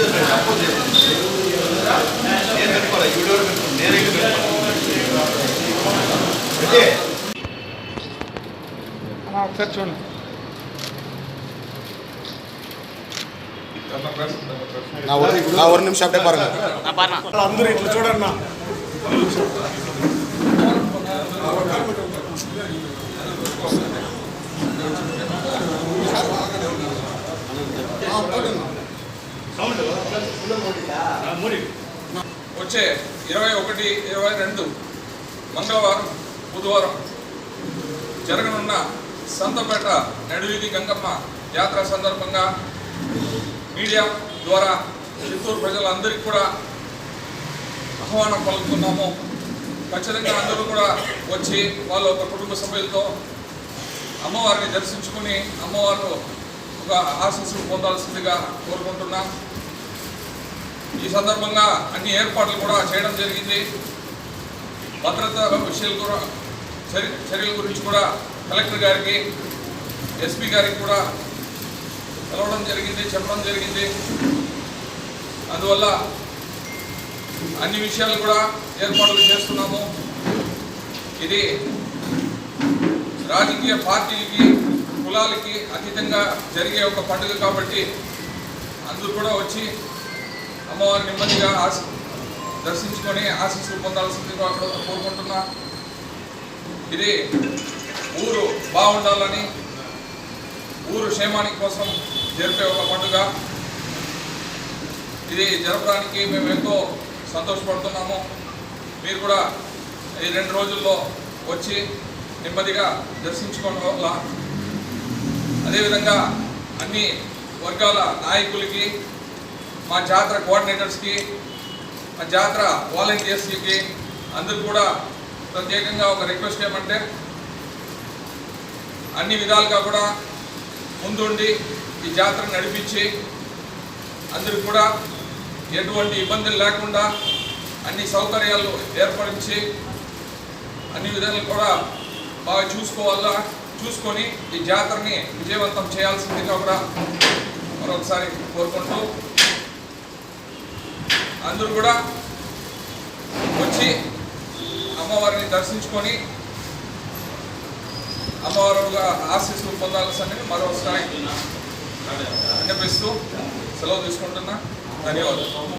చేస్తాడు అపోజ్ చేస్తాడు నేను పెట్టుకోవాలి ఈవిడెవరు పెట్టుకోండి నేనైతే పెట్టుకోవాలి ఒకసారి చూడండి నా ఒక నిమిషం అప్డే పారు అందరూ ఇట్లా చూడన్నా వచ్చే ఇరవై ఒకటి ఇరవై రెండు మంగళవారం బుధవారం జరగనున్న సంతపేట నడివీధి గంగమ్మ యాత్ర సందర్భంగా మీడియా ద్వారా చిత్తూరు ప్రజలందరికీ కూడా ఆహ్వానం పలుకుతున్నాము. ఖచ్చితంగా అందరూ కూడా వచ్చి వాళ్ళ ఒక కుటుంబ సభ్యులతో అమ్మవారిని దర్శించుకుని అమ్మవారు ఒక ఆశీస్సులు పొందాల్సిందిగా కోరుకుంటున్నాం. ఈ సందర్భంగా అన్ని ఏర్పాట్లు కూడా చేయడం జరిగింది. భద్రత విషయాలు కూడా చర్యల గురించి కూడా కలెక్టర్ గారికి ఎస్పీ గారికి కూడా కలవడం జరిగింది చెప్పడం జరిగింది. అందువల్ల అన్ని విషయాలు కూడా ఏర్పాట్లు చేస్తున్నాము. ఇది రాజకీయ పార్టీలకి కులాలకి అతీతంగా జరిగే ఒక పండుగ కాబట్టి అందరూ కూడా వచ్చి అమ్మవారి నెమ్మదిగా ఆశ దర్శించుకొని ఆశీస్సులు పొందాల్సిందిగా అక్కడ కోరుకుంటున్నా. ఇది ఊరు బాగుండాలని ఊరు క్షేమానికి కోసం జరిపే ఒక పండుగ. ఇది జరపడానికి మేము ఎంతో సంతోషపడుతున్నాము. మీరు కూడా ఈ రెండు రోజుల్లో వచ్చి నెమ్మదిగా దర్శించుకోవడం వల్ల అదేవిధంగా అన్ని వర్గాల నాయకులకి మా జాతర కోఆర్డినేటర్స్కి మా జాతర వాలంటీర్స్కి అందరూ కూడా ప్రత్యేకంగా ఒక రిక్వెస్ట్ ఏమంటే అన్ని విధాలుగా కూడా ముందుండి ఈ జాతర నడిపించి అందరూ కూడా ఎటువంటి ఇబ్బందులు లేకుండా అన్ని సౌకర్యాలు ఏర్పరించి అన్ని విధాలు కూడా బాగా చూసుకోవాలా చూసుకొని ఈ జాతరని విజయవంతం చేయాల్సిందిగా కూడా మరొకసారి కోరుకుంటూ అందరూ కూడా వచ్చి అమ్మవారిని దర్శించుకొని అమ్మవారుగా ఆశీస్సులు పొందాల్సింది మరోసారి విన్నపిస్తూ సెలవు తీసుకుంటున్నా. ధన్యవాదాలు.